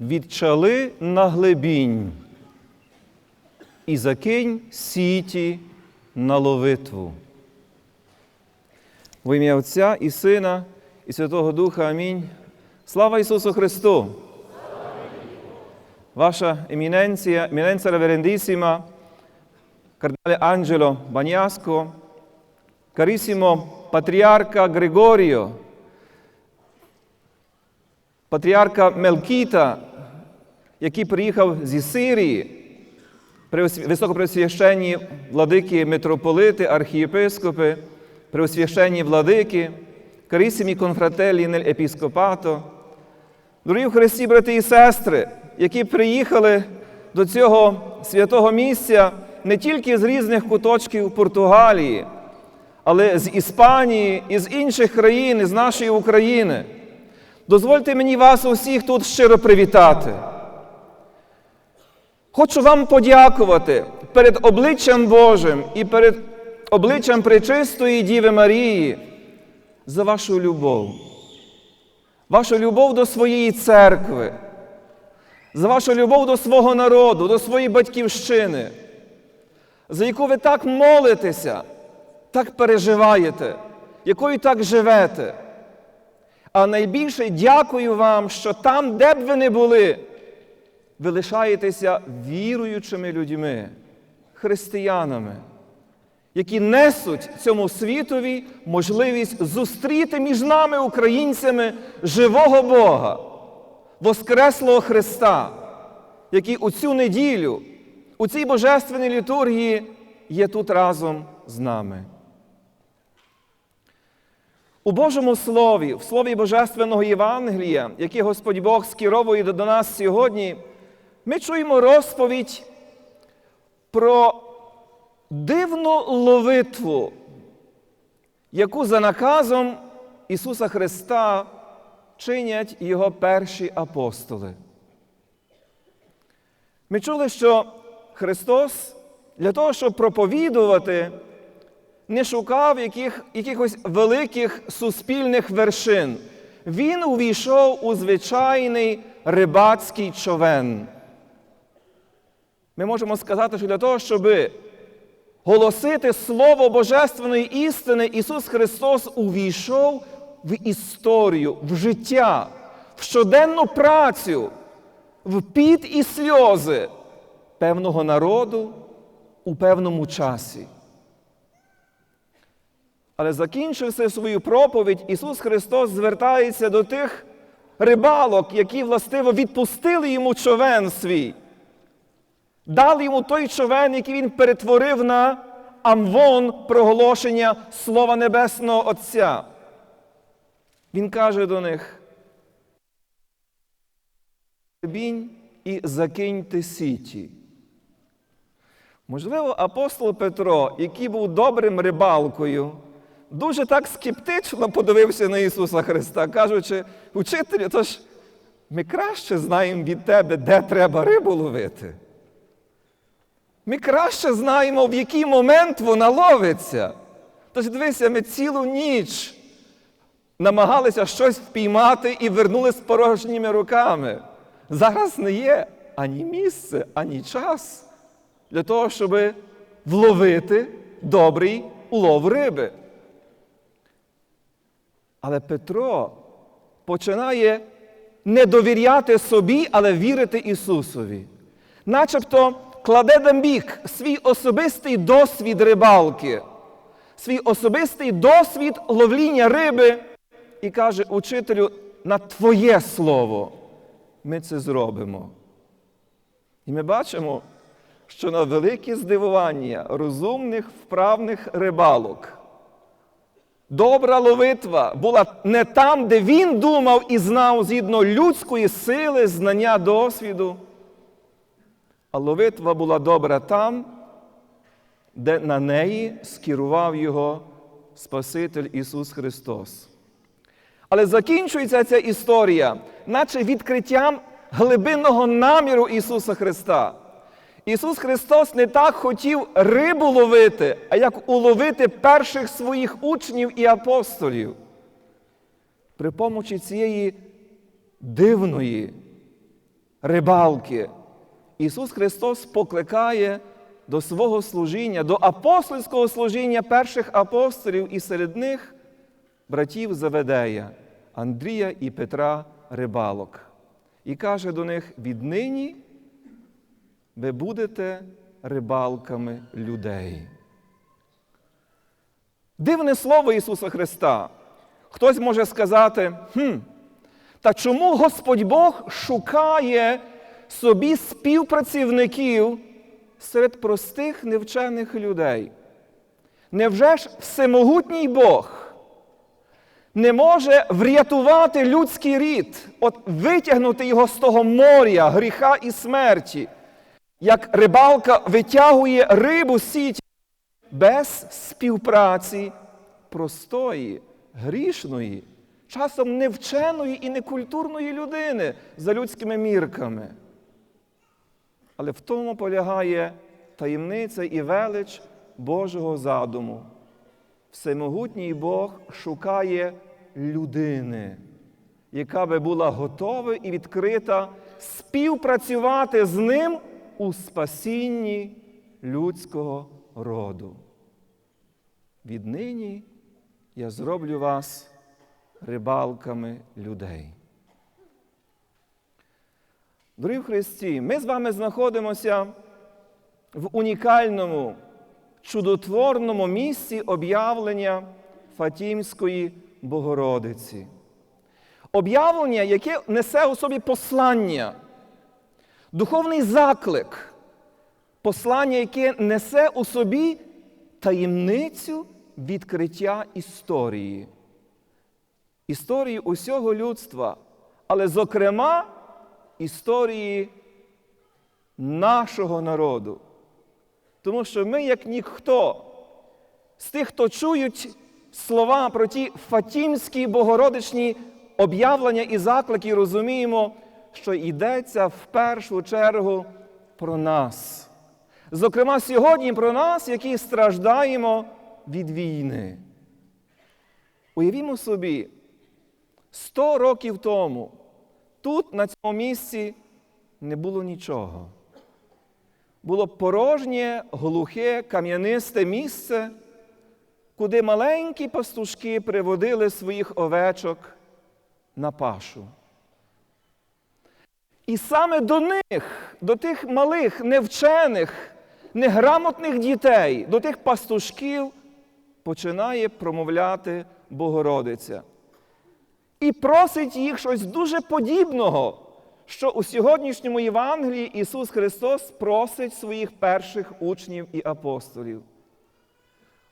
відчали на глибінь і закинь сіті на ловитву. В ім'я Отця і Сина, і Святого Духа. Амінь. Слава Ісусу Христу! Ваша еміненція, еміненція реверендісіма, кардинале Анджело Баняско, карісімо патріарка Григоріо, патріарка Мелкіта, який приїхав зі Сирії, високопресвященні владики митрополити, архієпископи, преосвященні владики, карісімі конфрателі нель епіскопато, Дорогі в Христі, брати і сестри, які приїхали до цього святого місця не тільки з різних куточків Португалії, але з Іспанії і з інших країн, з нашої України. Дозвольте мені вас усіх тут щиро привітати. Хочу вам подякувати перед обличчям Божим і перед обличчям Пречистої Діви Марії за вашу любов вашу любов до своєї церкви, за вашу любов до свого народу, до своєї батьківщини, за яку ви так молитеся, так переживаєте, якою так живете. А найбільше дякую вам, що там, де б ви не були, ви лишаєтеся віруючими людьми, християнами які несуть цьому світові можливість зустріти між нами, українцями, живого Бога, Воскреслого Христа, який у цю неділю, у цій божественній літургії є тут разом з нами. У Божому Слові, в Слові Божественного Євангелія, яке Господь Бог скеровує до нас сьогодні, ми чуємо розповідь про дивну ловитву, яку за наказом Ісуса Христа чинять Його перші апостоли. Ми чули, що Христос для того, щоб проповідувати, не шукав яких, якихось великих суспільних вершин. Він увійшов у звичайний рибацький човен. Ми можемо сказати, що для того, щоби голосити Слово Божественної істини, Ісус Христос увійшов в історію, в життя, в щоденну працю, в піт і сльози певного народу у певному часі. Але закінчивши свою проповідь, Ісус Христос звертається до тих рибалок, які властиво відпустили йому човен свій. Дали йому той човен, який він перетворив на амвон проголошення Слова Небесного Отця. Він каже до них: Бінь і закиньте сіті. Можливо, апостол Петро, який був добрим рибалкою, дуже так скептично подивився на Ісуса Христа, кажучи, учителю, то ж ми краще знаємо від тебе, де треба рибу ловити. Ми краще знаємо, в який момент вона ловиться. Тож дивися, ми цілу ніч намагалися щось впіймати і вернули з порожніми руками. Зараз не є ані місце, ані час для того, щоб вловити добрий улов риби. Але Петро починає не довіряти собі, але вірити Ісусові. Начебто кладе на бік свій особистий досвід рибалки, свій особистий досвід ловління риби і каже учителю, на Твоє слово ми це зробимо. І ми бачимо, що на велике здивування розумних вправних рибалок. Добра ловитва була не там, де він думав і знав згідно людської сили, знання досвіду. А ловитва була добра там, де на неї скерував його Спаситель Ісус Христос. Але закінчується ця історія, наче відкриттям глибинного наміру Ісуса Христа. Ісус Христос не так хотів рибу ловити, а як уловити перших своїх учнів і апостолів. При помочі цієї дивної, рибалки. Ісус Христос покликає до свого служіння, до апостольського служіння перших апостолів, і серед них братів Заведея, Андрія і Петра Рибалок. І каже до них: віднині ви будете рибалками людей. Дивне слово Ісуса Христа. Хтось може сказати, хм, та чому Господь Бог шукає собі співпрацівників серед простих невчених людей? Невже ж всемогутній Бог не може врятувати людський рід, от витягнути його з того моря, гріха і смерті, як рибалка витягує рибу сіті без співпраці простої, грішної, часом невченої і некультурної людини за людськими мірками. Але в тому полягає таємниця і велич Божого задуму. Всемогутній Бог шукає людини, яка би була готова і відкрита співпрацювати з ним у спасінні людського роду. Віднині я зроблю вас рибалками людей. Дорогі в Христі, ми з вами знаходимося в унікальному, чудотворному місці об'явлення Фатімської Богородиці. Об'явлення, яке несе у собі послання, духовний заклик, послання, яке несе у собі таємницю відкриття історії, історії усього людства, але, зокрема, історії нашого народу. Тому що ми, як ніхто, з тих, хто чують слова про ті фатімські богородичні об'явлення і заклики, розуміємо, що йдеться в першу чергу про нас. Зокрема, сьогодні про нас, які страждаємо від війни. Уявімо собі, 100 років тому тут, на цьому місці, не було нічого. Було порожнє, глухе, кам'янисте місце, куди маленькі пастушки приводили своїх овечок на пашу. І саме до них, до тих малих, невчених, неграмотних дітей, до тих пастушків починає промовляти Богородиця. І просить їх щось дуже подібного, що у сьогоднішньому Євангелії Ісус Христос просить своїх перших учнів і апостолів.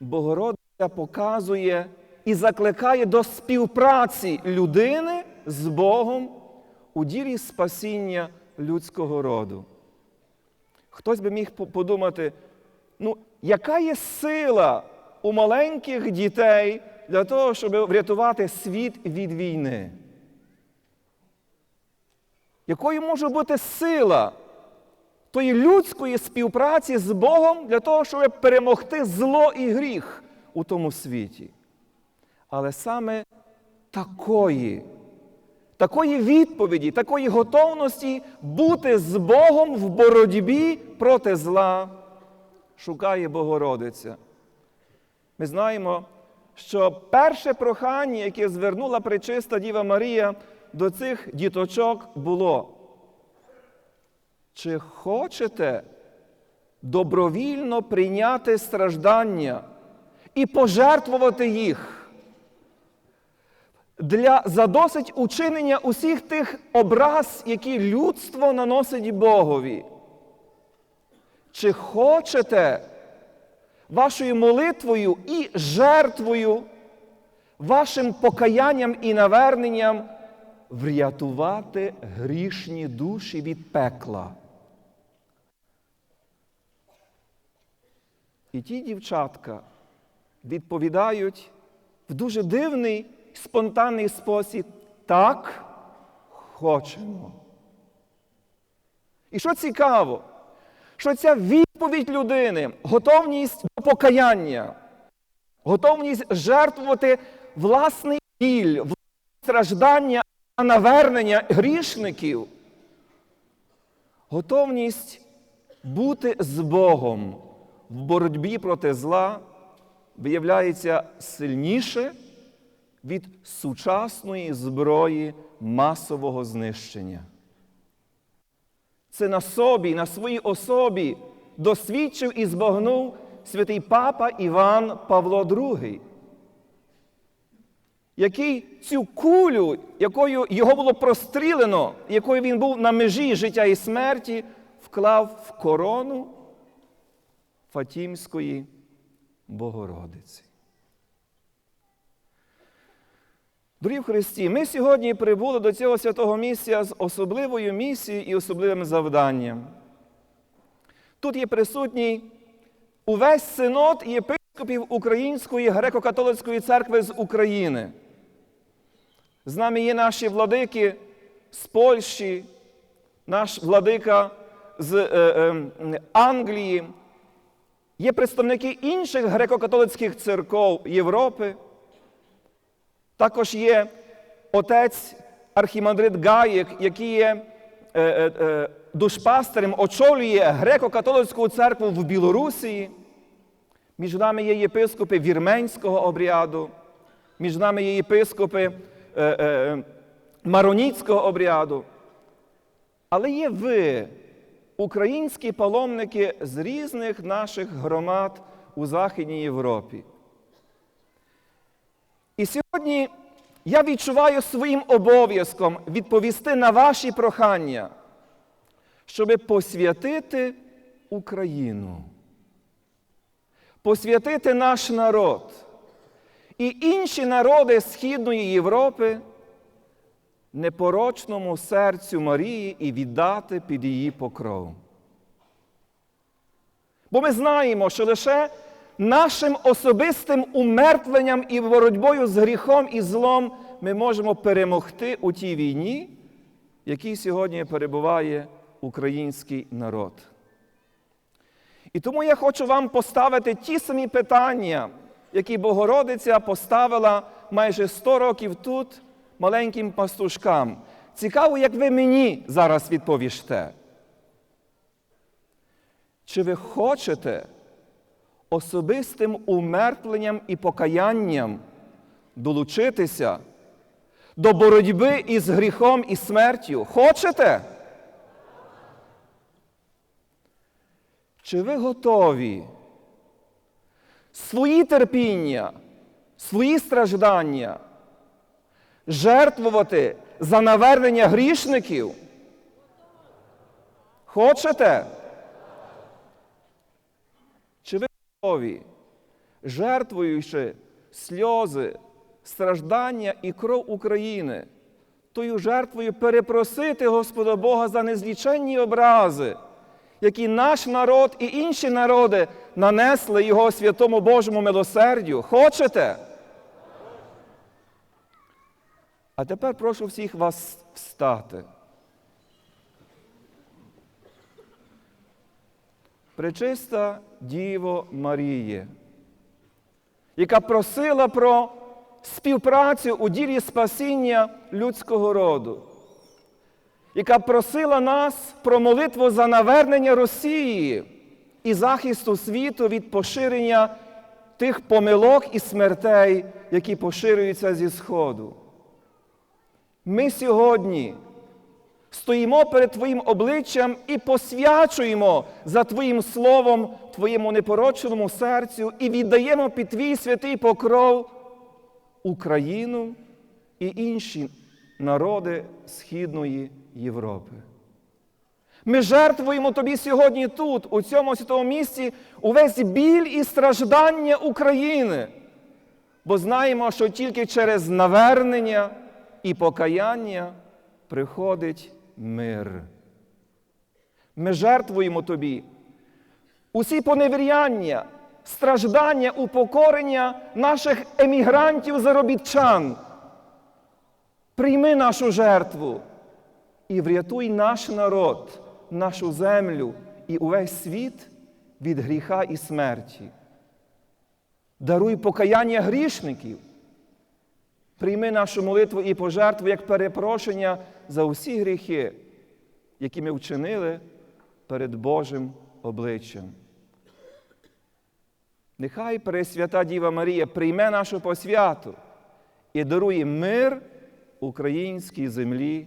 Богородиця показує і закликає до співпраці людини з Богом у ділі спасіння людського роду. Хтось би міг подумати, ну, яка є сила у маленьких дітей для того, щоб врятувати світ від війни? Якою може бути сила тої людської співпраці з Богом для того, щоб перемогти зло і гріх у тому світі? Але саме такої, такої відповіді, такої готовності бути з Богом в боротьбі проти зла шукає Богородиця. Ми знаємо, що перше прохання, яке звернула пречиста Діва Марія до цих діточок, було. Чи хочете добровільно прийняти страждання і пожертвувати їх для задосить учинення усіх тих образ, які людство наносить Богові? Чи хочете вашою молитвою і жертвою, вашим покаянням і наверненням врятувати грішні душі від пекла? І ті дівчатка відповідають в дуже дивний, спонтанний спосіб так хочемо. І що цікаво, що ця відповідь людини, готовність до покаяння, готовність жертвувати власний біль, власне страждання, навернення грішників, Готовність бути з Богом в боротьбі проти зла виявляється сильніше від сучасної зброї масового знищення. Це на собі, на своїй особі досвідчив і збагнув святий папа Іван Павло II, який цю кулю, якою його було прострілено, якою він був на межі життя і смерті, вклав в корону Фатімської Богородиці. Дорогі в Христі, ми сьогодні прибули до цього святого місця з особливою місією і особливим завданням. Тут є присутній увесь синод єпископів Української греко-католицької церкви з України. З нами є наші владики з Польщі, наш владика з е, е, Англії, є представники інших греко-католицьких церков Європи. Також є отець архімандрит Гаєк, який є е, е, е, душпастерем, очолює греко-католицьку церкву в Білорусі. Між нами є єпископи вірменського обряду, між нами є єпископи е, е, мароніцького обряду. Але є ви, українські паломники з різних наших громад у Західній Європі. І сьогодні я відчуваю своїм обов'язком відповісти на ваші прохання, щоб посвятити Україну, посвятити наш народ і інші народи Східної Європи непорочному серцю Марії і віддати під її покров. Бо ми знаємо, що лише нашим особистим умертвленням і боротьбою з гріхом і злом ми можемо перемогти у тій війні, якій сьогодні перебуває український народ. І тому я хочу вам поставити ті самі питання, які Богородиця поставила майже 100 років тут маленьким пастушкам. Цікаво, як ви мені зараз відповісте. Чи ви хочете особистим умертвленням і покаянням долучитися до боротьби із гріхом і смертю? Хочете? Чи ви готові свої терпіння, свої страждання жертвувати за навернення грішників? Хочете? Чи ви готові, жертвуючи сльози, страждання і кров України, тою жертвою перепросити Господа Бога за незліченні образи, які наш народ і інші народи нанесли Його святому Божому милосердю? Хочете? А тепер прошу всіх вас встати. Пречиста Діво Маріє, яка просила про співпрацю у ділі спасіння людського роду, яка просила нас про молитву за навернення Росії і захисту світу від поширення тих помилок і смертей, які поширюються зі Сходу. Ми сьогодні стоїмо перед Твоїм обличчям і посвячуємо за Твоїм словом, Твоєму непорочному серцю і віддаємо під Твій святий покров Україну і інші народи Східної Європи. Ми жертвуємо Тобі сьогодні тут, у цьому святому місці, увесь біль і страждання України, бо знаємо, що тільки через навернення і покаяння приходить мир. Ми жертвуємо Тобі усі поневіряння, страждання, упокорення наших емігрантів-заробітчан. Прийми нашу жертву і врятуй наш народ, нашу землю і увесь світ від гріха і смерті. Даруй покаяння грішників. Прийми нашу молитву і пожертву як перепрошення за усі гріхи, які ми вчинили перед Божим обличчям. Нехай Пресвята Діва Марія прийме нашу посвяту і дарує мир українській землі.